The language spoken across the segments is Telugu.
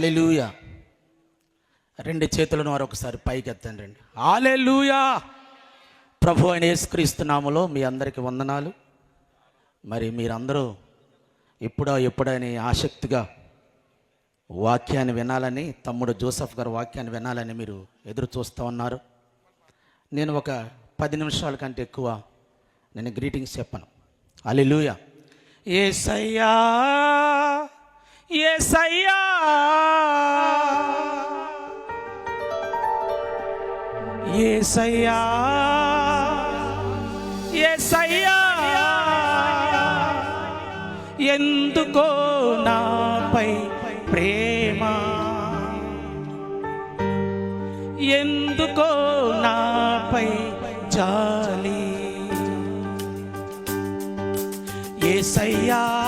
అలెలుయ రెండు చేతులను వారు ఒకసారి పైకి రండి ఆలెలుయా ప్రభు అయిన యేసుక్రీస్తునామలో మీ అందరికీ వందనాలు. మరి మీరందరూ ఎప్పుడో ఎప్పుడని ఆసక్తిగా వాక్యాన్ని వినాలని తమ్ముడు జోసఫ్ గారు వాక్యాన్ని వినాలని మీరు ఎదురు చూస్తూ ఉన్నారు. నేను ఒక పది నిమిషాల కంటే ఎక్కువ నేను గ్రీటింగ్స్ చెప్పను. అలెలుయ ఏసయ్యా. ఏసయ్యా. ఏసయ్యా. ఏసయ్యా. ఎందుకో నాపై ప్రేమ? ఎందుకో నాపై జాలి? ఏసయ్యా.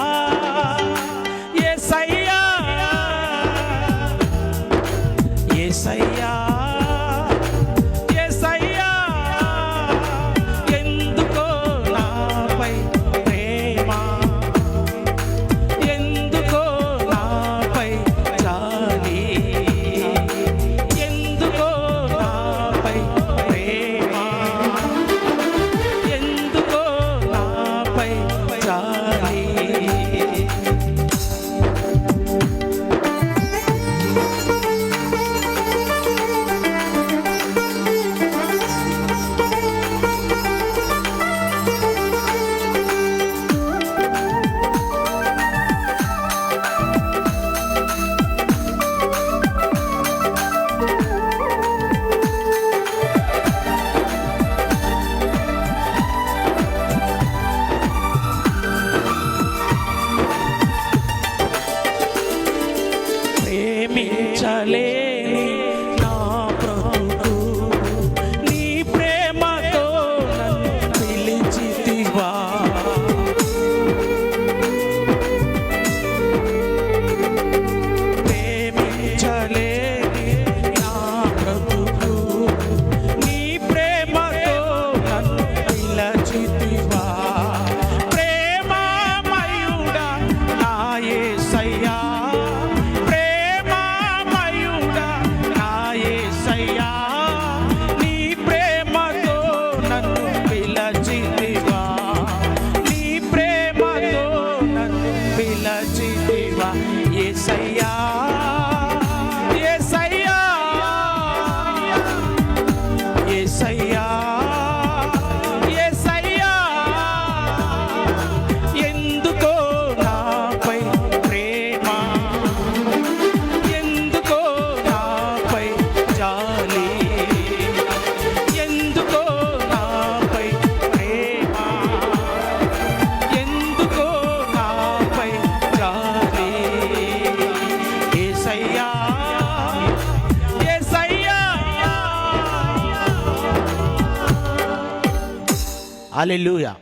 హల్లెలూయా.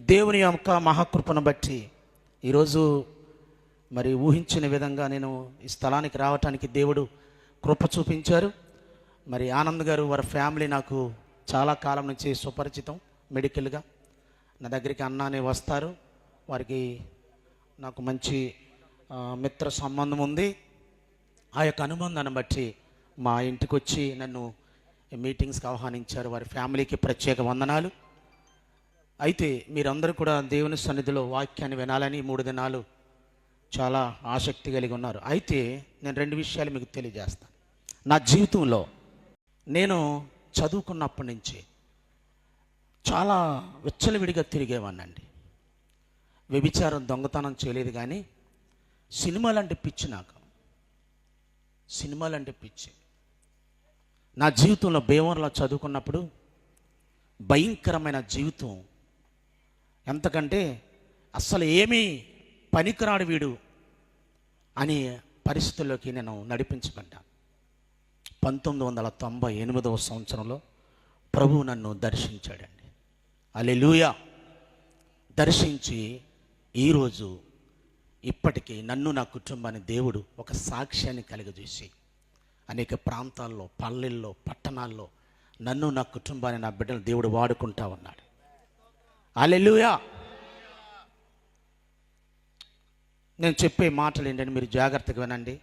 దేవుని యొక్క మహాకృపను బట్టి ఈరోజు మరి ఊహించిన విధంగా నేను ఈ స్థలానికి రావటానికి దేవుడు కృప చూపించారు. మరి ఆనంద్ గారు వారి ఫ్యామిలీ నాకు చాలా కాలం నుంచి సుపరిచితం మెడికల్గా. నా దగ్గరికి అన్నానే వస్తారు. వారికి నాకు మంచి మిత్ర సంబంధం ఉంది. ఆ యొక్క అనుబంధాన్ని బట్టి మా ఇంటికి వచ్చి నన్ను మీటింగ్స్కి ఆహ్వానించారు. వారి ఫ్యామిలీకి ప్రత్యేక వందనాలు. అయితే మీరందరూ కూడా దేవుని సన్నిధిలో వాక్యాన్ని వినాలని మూడు దినాలు చాలా ఆసక్తి కలిగి ఉన్నారు. అయితే నేను రెండు విషయాలు మీకు తెలియజేస్తాను. నా జీవితంలో నేను చదువుకున్నప్పటి నుంచి చాలా విచ్చలవిడిగా తిరిగేవాన్నండి వ్యభిచారం దొంగతనం చేయలేదు కానీ సినిమాలంటే పిచ్చి నాకు. సినిమాలంటే పిచ్చి. నా జీవితంలో భీమవరంలో చదువుకున్నప్పుడు భయంకరమైన జీవితం ఎంతకంటే అస్సలు ఏమీ పనికిరాడు వీడు అనే పరిస్థితుల్లోకి నేను నడిపించబడ్డాను పంతొమ్మిది వందల తొంభై ఎనిమిదవ సంవత్సరంలో ప్రభువు నన్ను దర్శించాడండి. అలెలుయా దర్శించి ఈరోజు ఇప్పటికీ నన్ను నా కుటుంబాన్ని దేవుడు ఒక సాక్ష్యాన్ని కలుగజేసి అనేక ప్రాంతాల్లో పల్లెల్లో పట్టణాల్లో నన్ను నా కుటుంబాన్ని నా బిడ్డలు దేవుడు వాడుకుంటా ఉన్నాడు. అలెలుయా నేను చెప్పే మాటలు ఏంటంటే మీరు జాగ్రత్తగా వినండి.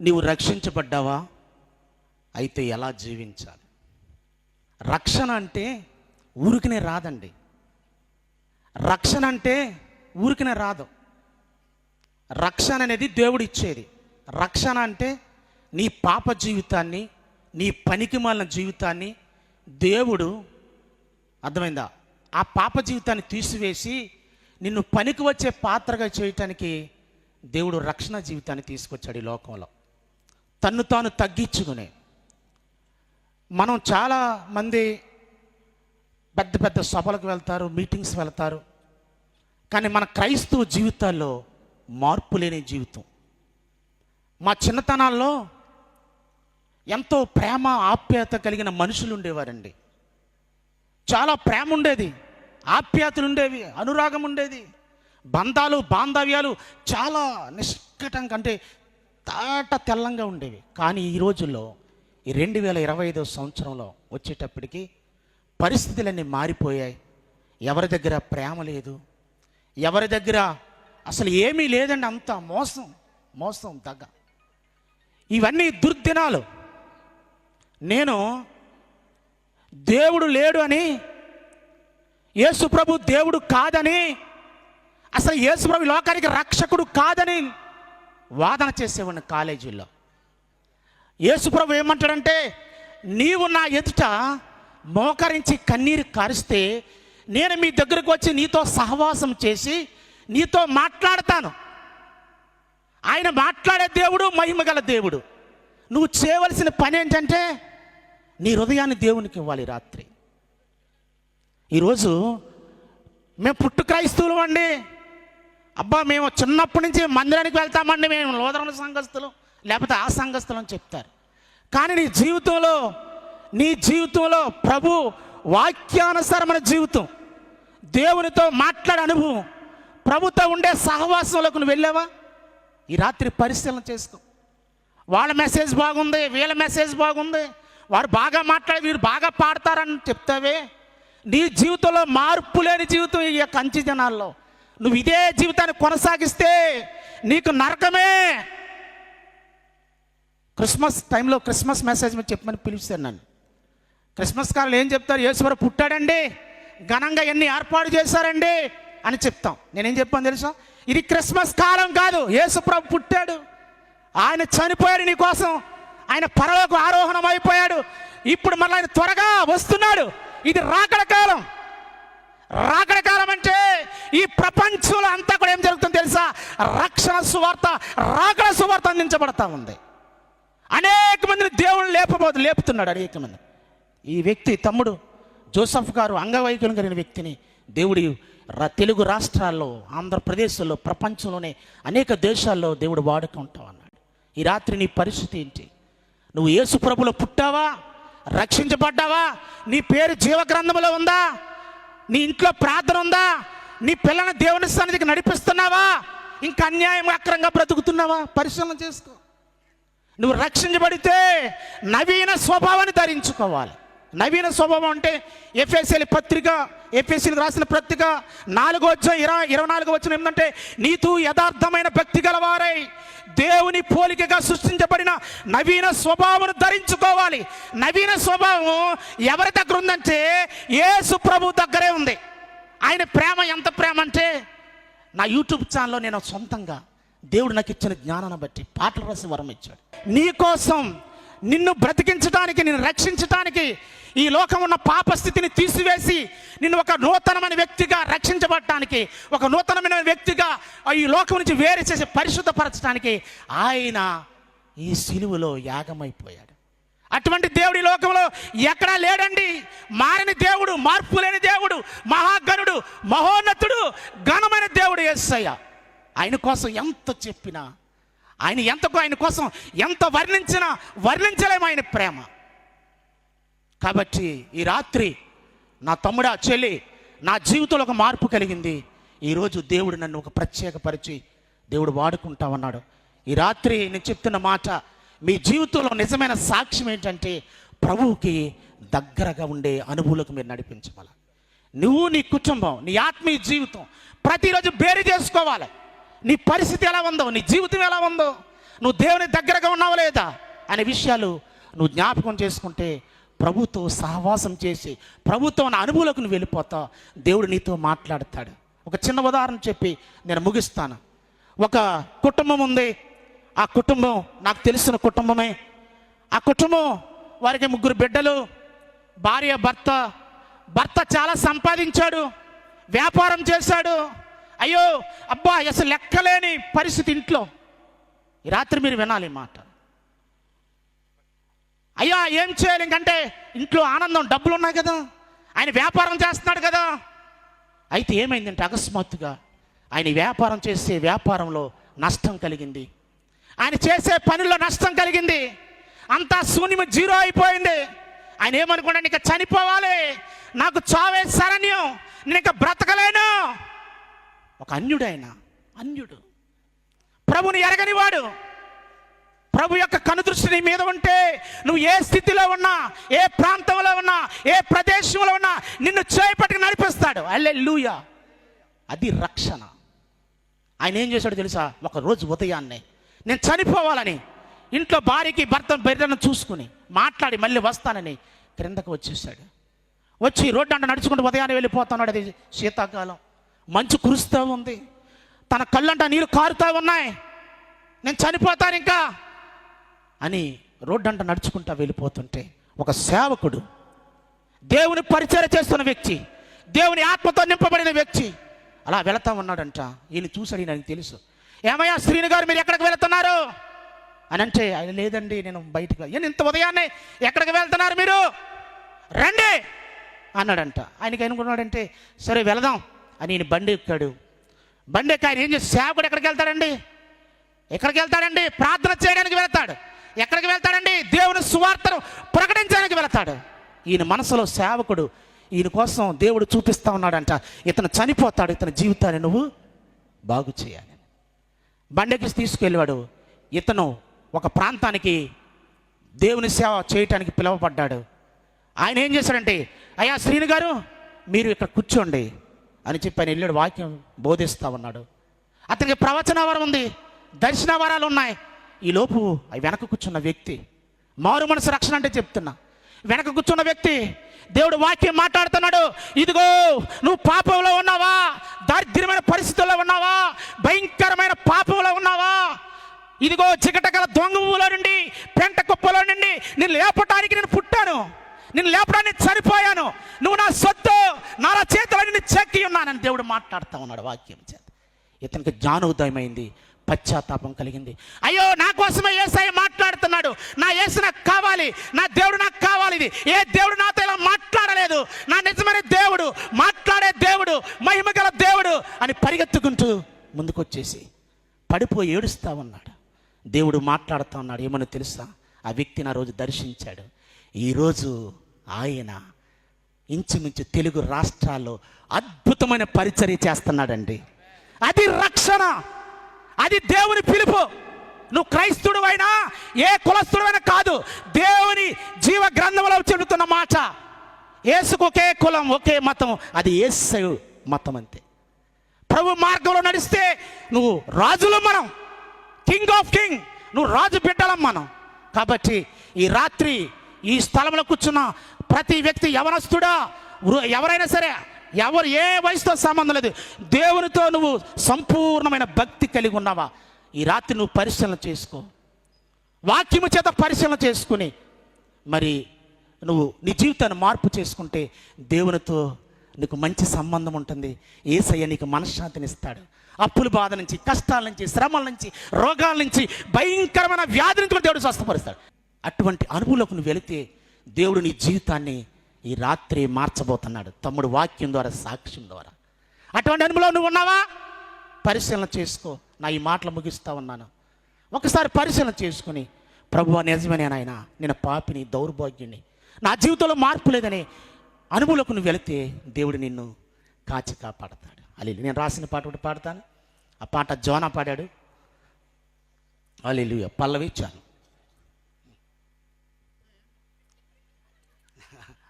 నీవు రక్షించబడ్డావా? అయితే ఎలా జీవించాలి? రక్షణ అంటే ఊరికనే రాదండి. రక్షణ అంటే ఊరికనే రాదు. రక్షణ అనేది దేవుడు ఇచ్చేది. రక్షణ అంటే నీ పాప జీవితాన్ని నీ పనికి మాలిన జీవితాన్ని దేవుడు అర్థమైందా? ఆ పాప జీవితాన్ని తీసివేసి నిన్ను పనికి వచ్చే పాత్రగా చేయటానికి దేవుడు రక్షణ జీవితాన్ని తీసుకొచ్చాడు ఈ లోకంలో. తన్ను తాను తగ్గించుకునే. మనం చాలా మంది పెద్ద పెద్ద సభలకు వెళ్తారు మీటింగ్స్ వెళ్తారు. కానీ మన క్రైస్తవ జీవితాల్లో మార్పు లేని జీవితం. మా చిన్నతనాల్లో ఎంతో ప్రేమ ఆప్యాయత కలిగిన మనుషులు ఉండేవారండి. చాలా ప్రేమ ఉండేది ఆప్యాయతలు ఉండేవి అనురాగం ఉండేది. బంధాలు బాంధవ్యాలు చాలా నిష్కటంగా అంటే తాట తెల్లంగా ఉండేవి. కానీ ఈ రోజుల్లో ఈ రెండు వేల ఇరవై ఐదో సంవత్సరంలో వచ్చేటప్పటికి పరిస్థితులన్నీ మారిపోయాయి. ఎవరి దగ్గర ప్రేమ లేదు ఎవరి దగ్గర అసలు ఏమీ లేదండి అంత మోసం మోసం దగ్గ ఇవన్నీ దుర్దినాలు. నేను దేవుడు లేడు అని యేసుప్రభు దేవుడు కాదని అసలు యేసుప్రభు లోకానికి రక్షకుడు కాదని వాదన చేసేవాడిని కాలేజీలో. యేసుప్రభు ఏమంటాడంటే నీవు నా ఎదుట మోకరించి కన్నీరు కారిస్తే నేను మీ దగ్గరకు వచ్చి నీతో సహవాసం చేసి నీతో మాట్లాడతాను. ఆయన మాట్లాడే దేవుడు మహిమగల దేవుడు. నువ్వు చేయవలసిన పని ఏంటంటే నీ హృదయాన్ని దేవునికి ఇవ్వాలి రాత్రి. ఈరోజు మేము పుట్టు క్రైస్తవులు అండి. అబ్బా మేము చిన్నప్పటి నుంచి మందిరానికి వెళ్తామండి. మేము లోదరణ సంఘస్థులు లేకపోతే ఆ సంఘస్థులు అని చెప్తారు. కానీ నీ జీవితంలో నీ జీవితంలో ప్రభు వాక్యానుసారమైన జీవితం దేవునితో మాట్లాడే అనుభవం ప్రభుతో ఉండే సహవాసంలోకి నువ్వు వెళ్ళావా? ఈ రాత్రి పరిశీలన చేసుకో. వాళ్ళ మెసేజ్ బాగుంది వీళ్ళ మెసేజ్ బాగుంది వారు బాగా మాట్లాడి వీరు బాగా పాడతారని చెప్తావే? నీ జీవితంలో మార్పు లేని జీవితం ఈ యొక్క అంచి జనాల్లో. నువ్వు ఇదే జీవితాన్ని కొనసాగిస్తే నీకు నరకమే. క్రిస్మస్ టైంలో క్రిస్మస్ మెసేజ్ చెప్పమని పిలిచాను నన్ను. క్రిస్మస్ కాలంలో ఏం చెప్తారు? యేసువరు పుట్టాడండి. ఘనంగా ఎన్ని ఏర్పాటు చేశారండి? అని చెప్తాం. నేనేం చెప్పాను తెలుసా? ఇది క్రిస్మస్ కాలం కాదు. యేసుప్రభు పుట్టాడు. ఆయన చనిపోయాడు నీ కోసం. ఆయన పరలోకి ఆరోహణం అయిపోయాడు. ఇప్పుడు మళ్ళీ ఆయన త్వరగా వస్తున్నాడు. ఇది రాకడ కాలం. రాకడ కాలం అంటే ఈ ప్రపంచంలో అంతా కూడా ఏం జరుగుతుందో తెలుసా? రక్షణ సువార్త రాకడ సువార్త అందించబడతా ఉంది. అనేక మందిని దేవుడు లేపబోదు లేపుతున్నాడు అనేక మంది. ఈ వ్యక్తి తమ్ముడు జోసఫ్ గారు అంగవైకల్యం కలిగిన వ్యక్తిని దేవుడి ర- తెలుగు రాష్ట్రాల్లో ఆంధ్రప్రదేశ్లో ప్రపంచంలోనే అనేక దేశాల్లో దేవుడు వాడుకుంటాం అన్నాడు ఈ రాత్రి నీ పరిస్థితి ఏంటి? నువ్వు యేసు పుట్టావా? రక్షించబడ్డావా? నీ పేరు జీవగ్రంథంలో ఉందా? నీ ఇంట్లో ప్రార్థన ఉందా? నీ పిల్లని దేవుని సన్నిధికి నడిపిస్తున్నావా? ఇంకా అన్యాయం అక్రంగా బ్రతుకుతున్నావా? పరిశీలన చేసుకో. నువ్వు రక్షించబడితే నవీన స్వభావాన్ని ధరించుకోవాలి. నవీన స్వభావం అంటే ఎఫ్ఎస్ఎల్ పత్రిక ఎఫ్ఎస్ఎల్ రాసిన పత్రిక. నాలుగో వచ్చ ఇరవై ఇరవై నాలుగో వచ్చిన ఏంటంటే నీతు యథార్థమైన భక్తి గలవారై దేవుని పోలికగా సృష్టించబడిన నవీన స్వభావం ధరించుకోవాలి. నవీన స్వభావం ఎవరి దగ్గర ఉందంటే యేసు ప్రభు దగ్గరే ఉంది. ఆయన ప్రేమ ఎంత ప్రేమ అంటే నా యూట్యూబ్ ఛానల్లో నేను సొంతంగా దేవుడు నాకు ఇచ్చిన జ్ఞానాన్ని బట్టి పాటలు రాసి వరం ఇచ్చాడు. నీ కోసం నిన్ను బ్రతికించడానికి నిన్ను రక్షించటానికి ఈ లోకం ఉన్న పాపస్థితిని తీసివేసి నిన్ను ఒక నూతనమైన వ్యక్తిగా రక్షించబడటానికి ఒక నూతనమైన వ్యక్తిగా ఈ లోకం నుంచి వేరు చేసి పరిశుద్ధపరచడానికి ఆయన ఈ సిలువలో యాగమైపోయాడు. అటువంటి దేవుడి లోకంలో ఎక్కడా లేడండి. మారని దేవుడు మార్పు లేని దేవుడు మహాగణుడు మహోన్నతుడు ఘనమైన దేవుడు ఎస్సయ్య ఆయన కోసం ఎంత చెప్పినా ఆయన ఎంతకు ఆయన కోసం ఎంత వర్ణించినా వర్ణించలేము ఆయన ప్రేమ. కాబట్టి ఈ రాత్రి నా తమ్ముడా చెల్లి నా జీవితంలో ఒక మార్పు కలిగింది. ఈరోజు దేవుడు నన్ను ఒక ప్రత్యేకపరిచి దేవుడు వాడుకుంటామన్నాడు ఈ రాత్రి నేను చెప్తున్న మాట మీ జీవితంలో నిజమైన సాక్ష్యం ఏంటంటే ప్రభువుకి దగ్గరగా ఉండే అనుభూలకు మీరు నడిపించమల. నువ్వు నీ కుటుంబం నీ ఆత్మీయ జీవితం ప్రతిరోజు బేరు చేసుకోవాలి. నీ పరిస్థితి ఎలా ఉందో నీ జీవితం ఎలా ఉందో నువ్వు దేవుని దగ్గరగా ఉన్నావా లేదా అనే విషయాలు నువ్వు జ్ఞాపకం చేసుకుంటే ప్రభుతో సహవాసం చేసి ప్రభుత్వం నా అనుభవంలోకి నువ్వు వెళ్ళిపోతావు. దేవుడు నీతో మాట్లాడతాడు. ఒక చిన్న ఉదాహరణ చెప్పి నేను ముగిస్తాను. ఒక కుటుంబం ఉంది. ఆ కుటుంబం నాకు తెలిసిన కుటుంబమే. ఆ కుటుంబం వారికి ముగ్గురు బిడ్డలు భార్య భర్త. భర్త చాలా సంపాదించాడు వ్యాపారం చేశాడు. అయ్యో అబ్బా అసలు లెక్కలేని పరిస్థితి ఇంట్లో. ఈ రాత్రి మీరు వినాలి మాట. అయ్యా ఏం చేయాలి? ఇంకంటే ఇంట్లో ఆనందం డబ్బులు ఉన్నాయి కదా. ఆయన వ్యాపారం చేస్తున్నాడు కదా. అయితే ఏమైందంటే అకస్మాత్తుగా ఆయన వ్యాపారం చేసే వ్యాపారంలో నష్టం కలిగింది. ఆయన చేసే పనిలో నష్టం కలిగింది. అంతా శూన్యం జీరో అయిపోయింది. ఆయన ఏమనుకున్నాడు? ఇంకా చనిపోవాలి. నాకు చావే శరణ్యం. నేను ఇంకా బ్రతకలేను. ఒక అన్యుడు. ఆయన అన్యుడు ప్రభుని ఎరగనివాడు ప్రభు యొక్క కనుదృష్టి నీ మీద ఉంటే నువ్వు ఏ స్థితిలో ఉన్నా ఏ ప్రాంతంలో ఉన్నా ఏ ప్రదేశంలో ఉన్నా నిన్ను చేపట్టుకు నడిపిస్తాడు. అల్లే అది రక్షణ. ఆయన ఏం చేశాడో తెలుసా? ఒక రోజు ఉదయాన్నే. నేను చనిపోవాలని ఇంట్లో భార్యకి భర్త బిడ్డను చూసుకుని మాట్లాడి మళ్ళీ వస్తానని క్రిందకు వచ్చేసాడు వచ్చి రోడ్డు అంట నడుచుకుంటూ ఉదయాన్నే వెళ్ళిపోతున్నాడు. అది శీతాకాలం. మంచు కురుస్తూ ఉంది. తన కళ్ళంట నీరు కారుతూ ఉన్నాయి. నేను చనిపోతాను ఇంకా అని రోడ్డు అంట నడుచుకుంటా వెళ్ళిపోతుంటే ఒక సేవకుడు దేవుని పరిచయం చేస్తున్న వ్యక్తి దేవుని ఆత్మతో నింపబడిన వ్యక్తి అలా వెళతా ఉన్నాడంట. ఈయన చూసాడు ఈయన తెలుసు. ఏమయ్యా శ్రీని గారు మీరు ఎక్కడికి వెళుతున్నారు? అని అంటే లేదండి నేను బయటకు నేను ఇంత ఉదయాన్నే ఎక్కడికి వెళ్తున్నారు మీరు? రండి! అన్నాడంట. ఆయనకి అనుకున్నాడంటే సరే వెళదాం. అని ఈయన బండి ఎక్కాడు. బండి ఎక్క ఆయన ఏం చేసి సేవకుడు ఎక్కడికి వెళ్తాడండి? ఎక్కడికి వెళ్తాడండి? ప్రార్థన చేయడానికి వెళ్తాడు. ఎక్కడికి వెళ్తాడండి? దేవుని సువార్తను ప్రకటించడానికి వెళ్తాడు. ఈయన మనసులో సేవకుడు ఈయన కోసం దేవుడు చూపిస్తా ఉన్నాడంట. ఇతను చనిపోతాడు. ఇతని జీవితాన్ని నువ్వు బాగు చేయాలి. బండెక్కి తీసుకెళ్ళాడు ఇతను ఒక ప్రాంతానికి దేవుని సేవ చేయటానికి పిలువబడ్డాడు. ఆయన ఏం చేశాడంటే అయ్యా శ్రీను గారు మీరు ఇక్కడ కూర్చోండి. అని చెప్పి ఆయన వెళ్ళాడు వాక్యం బోధిస్తా ఉన్నాడు. అతనికి ప్రవచన వరం ఉంది దర్శన వరాలు ఉన్నాయి. ఈ లోపు వెనక కూర్చున్న వ్యక్తి మారు మనసు రక్షణ అంటే చెప్తున్నా. వెనక కూర్చున్న వ్యక్తి దేవుడు వాక్యం మాట్లాడుతున్నాడు ఇదిగో నువ్వు పాపంలో ఉన్నావా? దారిద్ర్యమైన పరిస్థితుల్లో ఉన్నావా? భయంకరమైన పాపంలో ఉన్నావా? ఇదిగో చికటగల దొంగ ఊలో నుండి పెంట కుప్పలో నుండి నేను లేపటానికి నేను పుట్టాను. నేను లేపడానికి చనిపోయాను నువ్వు నా సొత్తు నా చేతులు నిన్ను చెక్కి ఉన్నానని దేవుడు మాట్లాడుతూ ఉన్నాడు వాక్యం చేత. ఇతనికి జ్ఞానోదయమైంది పశ్చాత్తాపం కలిగింది. అయ్యో నా కోసమే ఏసఐ మాట్లాడుతున్నాడు. నా ఏసు నాకు కావాలి నా దేవుడు నాకు కావాలి ఇది. ఏ దేవుడు నాతో ఇలా మాట్లాడలేదు? నా నిజమైన దేవుడు మాట్లాడే దేవుడు మహిమ గల దేవుడు అని పరిగెత్తుకుంటూ ముందుకొచ్చేసి పడిపోయి ఏడుస్తా ఉన్నాడు. దేవుడు మాట్లాడుతూ ఉన్నాడు ఏమని తెలుసా? ఆ వ్యక్తిని ఆ రోజు దర్శించాడు. ఈరోజు ఆయన ఇంచుమించు తెలుగు రాష్ట్రాల్లో అద్భుతమైన పరిచర్య చేస్తున్నాడండి. అది రక్షణ అది దేవుని పిలుపు. నువ్వు క్రైస్తుడు అయినా ఏ కులస్తుడైనా కాదు దేవుని జీవ గ్రంథంలో చెబుతున్న మాట. ఏసుకు ఒకే కులం ఒకే మతం అది ఏసు మతం అంతే. ప్రభు మార్గంలో నడిస్తే నువ్వు రాజులు మనం కింగ్ ఆఫ్ కింగ్ నువ్వు రాజు బిడ్డలం మనం. కాబట్టి ఈ రాత్రి ఈ స్థలంలో కూర్చున్న ప్రతి వ్యక్తి యవనస్తుడా? ఎవరైనా సరే ఎవరు ఏ వయసుతో సంబంధం లేదు. దేవునితో నువ్వు సంపూర్ణమైన భక్తి కలిగి ఉన్నావా? ఈ రాత్రి నువ్వు పరిశీలన చేసుకో. వాక్యము చేత పరిశీలన చేసుకుని మరి నువ్వు నీ జీవితాన్ని మార్పు చేసుకుంటే దేవునితో నీకు మంచి సంబంధం ఉంటుంది. ఏసయ్య నీకు మనశ్శాంతిని ఇస్తాడు. అప్పుల బాధ నుంచి కష్టాల నుంచి శ్రమల నుంచి రోగాల నుంచి భయంకరమైన వ్యాధి నుంచి కూడా దేవుడు స్వస్థపరుస్తాడు. అటువంటి అనుభవంలోకి నువ్వు వెళితే దేవుడు నీ జీవితాన్ని ఈ రాత్రి మార్చబోతున్నాడు. తమ్ముడు వాక్యం ద్వారా సాక్ష్యం ద్వారా. అటువంటి అనుభవం నువ్వు ఉన్నావా? పరిశీలన చేసుకో. నా ఈ మాటలు ముగిస్తూ ఉన్నాను. ఒకసారి పరిశీలన చేసుకుని ప్రభు నిజమనే నాయన నేను పాపిని దౌర్భాగ్యుని నా జీవితంలో మార్పు లేదని అనుభవంలోకి నువ్వు వెళితే దేవుడు నిన్ను కాచి కాపాడతాడు. అలీ నేను రాసిన పాట ఒకటి పాడతాను. ఆ పాట జోనా పాడాడు. అలీ పల్లవి చాలు.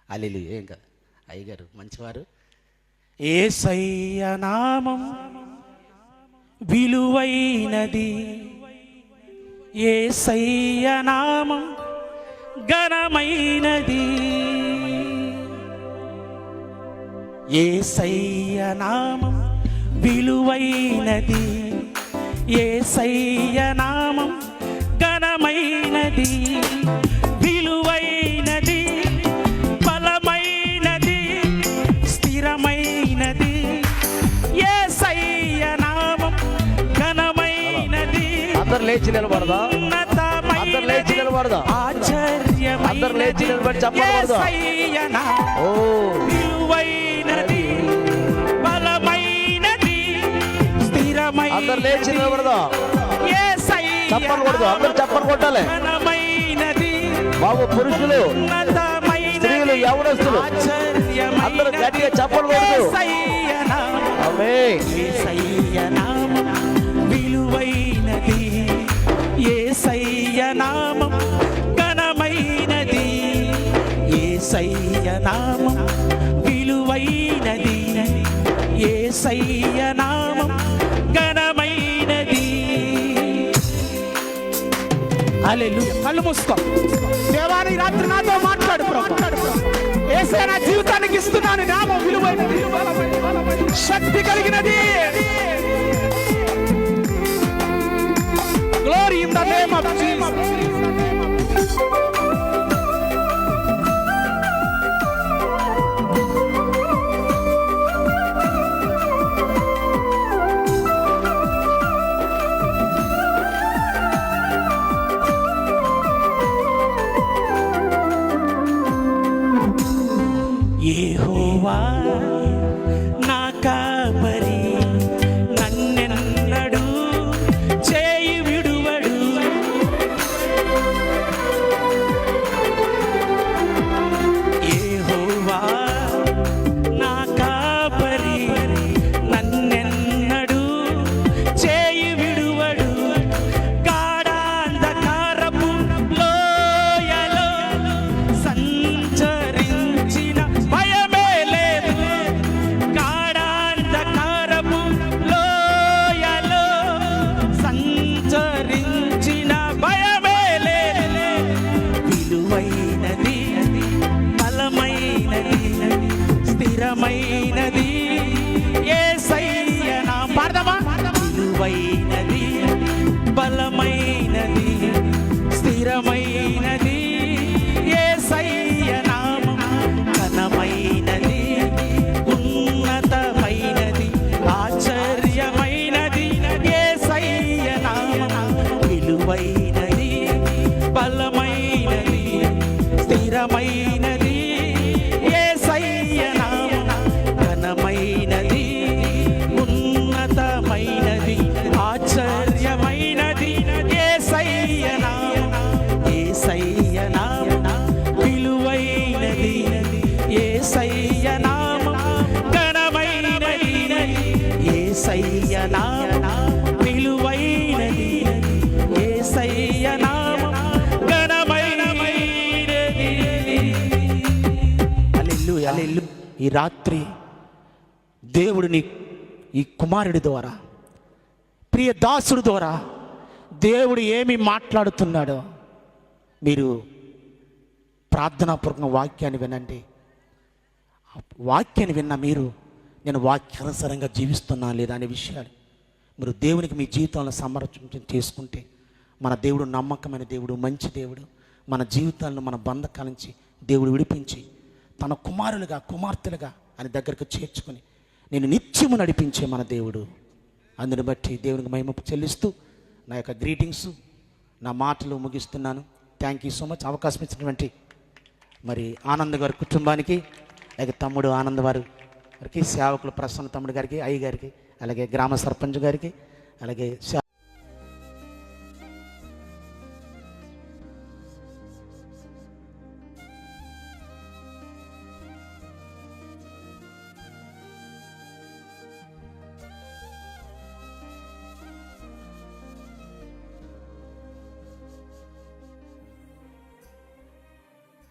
అలీ ఏం కాదు అయ్యగారు మంచివారు. ఏ నామం విలువైనది. ఏసయ్య నామం ఘనమైనది. ఏసయ్య నామం విలువైనది. ఏసయ్య నామం ఘనమైనది. అందరు లేచి నిలబడదా? అందరు లేచి నిలబడదా? అందరు లేచి నిలబడి చప్పట్లు కొడదాం. ఓ. విలువైనది బలమైనది స్థిరమైనది. అందరు లేచి నిలబడదా? చప్పట్లు కొడదాం అందరు చప్పట్లు కొట్టాలి. బాబు పురుషులు స్త్రీలు యవనస్తులు అందరూ గట్టిగా చప్పట్లు కొడుతూ. నామం విలువైనది. యేసయ్య నామం ఘనమైనది. హల్లెలూయా. కళ్ళు మూసుకో. దేవాని రాత్రి నాతో మాట్లాడు ఏసే నా జీవితానికి ఇస్తున్నాను నామం విలువైనది. శక్తి కలిగినది. Glory in the name of Jesus hallelujah ఈ రాత్రి దేవుడిని ఈ కుమారుడి ద్వారా ప్రియ దాసుడి ద్వారా దేవుడు ఏమి మాట్లాడుతున్నాడో మీరు ప్రార్థనాపూర్వక వాక్యాన్ని వినండి. వాక్యాన్ని విన్న మీరు నేను వాక్యానుసారంగా జీవిస్తున్నా లేదా అనే విషయాలు మీరు దేవునికి మీ జీవితంలో సమర్పణ చేసుకుంటే మన దేవుడు నమ్మకమైన దేవుడు మంచి దేవుడు మన జీవితాలను మన బంధకాల నుంచి దేవుడు విడిపించి తన కుమారులుగా కుమార్తెలుగా అని దగ్గరకు చేర్చుకొని నేను నిత్యము నడిపించే మన దేవుడు. అందుని బట్టి దేవునికి మహిమ చెల్లిస్తూ నా యొక్క గ్రీటింగ్స్ నా మాటలు ముగిస్తున్నాను. థ్యాంక్ యూ సో మచ్ అవకాశం ఇచ్చినటువంటి మరి ఆనంద్ గారి కుటుంబానికి అలాగే తమ్ముడు ఆనంద్ వారు గారికి సేవకులు ప్రసన్న తమ్ముడు గారికి అయ్య గారికి అలాగే గ్రామ సర్పంచ్ గారికి అలాగే